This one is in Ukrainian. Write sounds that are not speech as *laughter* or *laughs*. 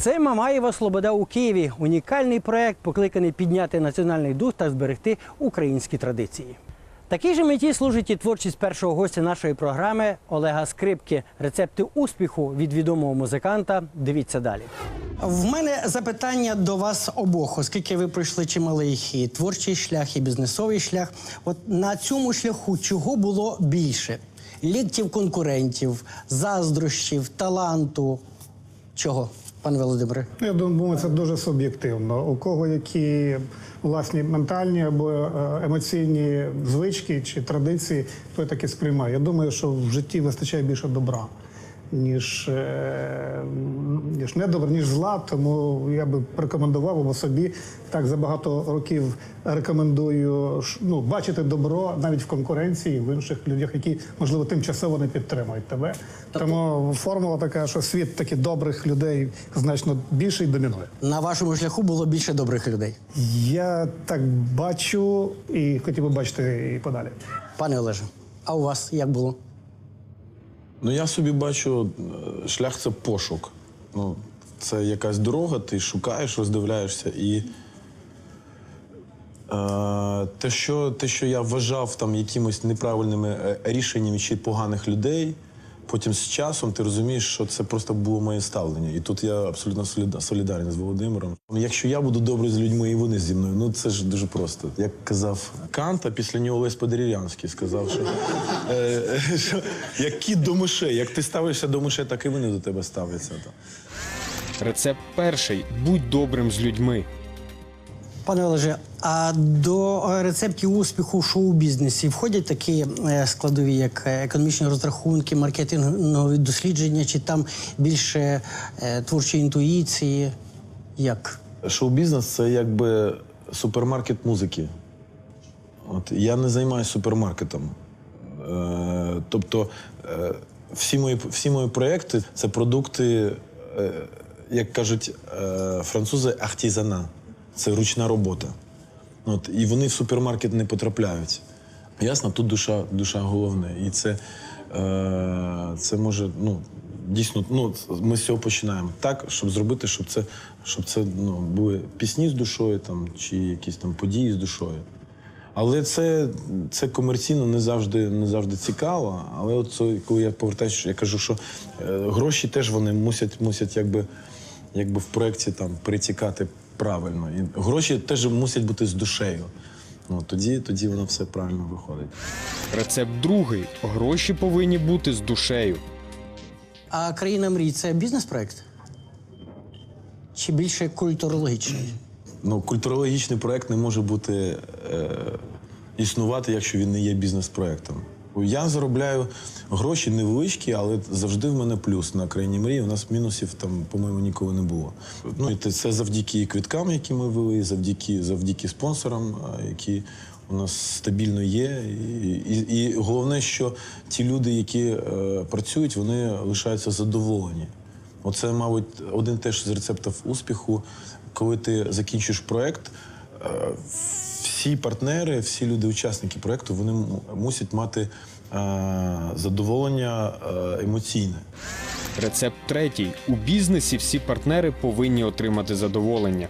Це Мамаєва Слобода у Києві. Унікальний проект, покликаний підняти національний дух та зберегти українські традиції. Такій же меті служить і творчість першого гостя нашої програми Олега Скрипки. Рецепти успіху від відомого музиканта. Дивіться далі. В мене запитання до вас обох, оскільки ви пройшли чималий і творчий шлях, і бізнесовий шлях. От на цьому шляху чого було більше? Ліктів конкурентів, заздрощів, таланту. Чого, пане Володимире? Ну, Я думаю, це дуже суб'єктивно. У кого які власні ментальні або е, емоційні звички чи традиції, той таки сприймає. Я думаю, що в житті вистачає більше добра. Ніж, е, ніж недобра, ніж зла. Тому я би рекомендував або собі так за багато років рекомендую ну, бачити добро навіть в конкуренції в інших людях, які можливо тимчасово не підтримують тебе. Тому формула така, що світ таких добрих людей значно більше і домінує. На вашому шляху було більше добрих людей. Я так бачу і хотів би бачити і подалі. Пане Олеже, а у вас як було? Ну, я собі бачу, е, шлях це пошук. Ну, це якась дорога, ти шукаєш, роздивляєшся і. Е, те, що, те, що я вважав там якимось неправильними е, рішеннями чи поганих людей, потім з часом ти розумієш, що це просто було моє ставлення. І тут я абсолютно соліда- солідарний з Володимиром. Якщо я буду добрий з людьми і вони зі мною, ну це ж дуже просто. Як казав Кант, а після нього Лесь Подерев'янський сказав, що, е, *laughs* що як кіт до мишей, як ти ставишся до мишей, так і вони до тебе ставляться. Рецепт перший будь добрим з людьми. Пане Олеже, а до е, рецептів успіху в шоу-бізнесі входять такі е, складові, як е, економічні розрахунки, маркетингові дослідження, чи там більше творчої інтуїції? Як? Шоу-бізнес це якби супермаркет музики. От я не займаюся супермаркетом. Е, тобто е, всі, мої, всі мої проекти це продукти, е, як кажуть е, французи, артизана. Це ручна робота. От, і вони в супермаркет не потрапляють. Ясно, тут душа, душа головне. І це, е, це може, ну, дійсно, ну, ми з цього починаємо. Так, щоб зробити, щоб це, щоб це ну, були пісні з душою там, чи якісь там події з душою. Але це, це комерційно не завжди, не завжди цікаво. Але от це, коли я повертаюся, я кажу, що е, гроші теж вони мусять, мусять якби, якби в проєкті там перетікати правильно. І гроші теж мусять бути з душею. Ну, тоді, тоді воно все правильно виходить. Рецепт другий гроші повинні бути з душею. А країна мрій це бізнес-проект? Чи більше культурологічний? Ну, культурологічний проект не може бути е, існувати, якщо він не є бізнес-проектом. Я заробляю гроші невеличкі, але завжди в мене плюс на країні мрії. У нас мінусів там, по-моєму, ніколи не було. Ну і це завдяки квиткам, які ми вели, завдяки, завдяки спонсорам, які у нас стабільно є. І, і, і головне, що ті люди, які е, працюють, вони лишаються задоволені. Оце, мабуть, один теж з рецептів успіху, коли ти закінчуєш проект. е, Всі партнери, всі люди-учасники проекту, вони мусять мати е, задоволення е, емоційне. Рецепт третій у бізнесі всі партнери повинні отримати задоволення.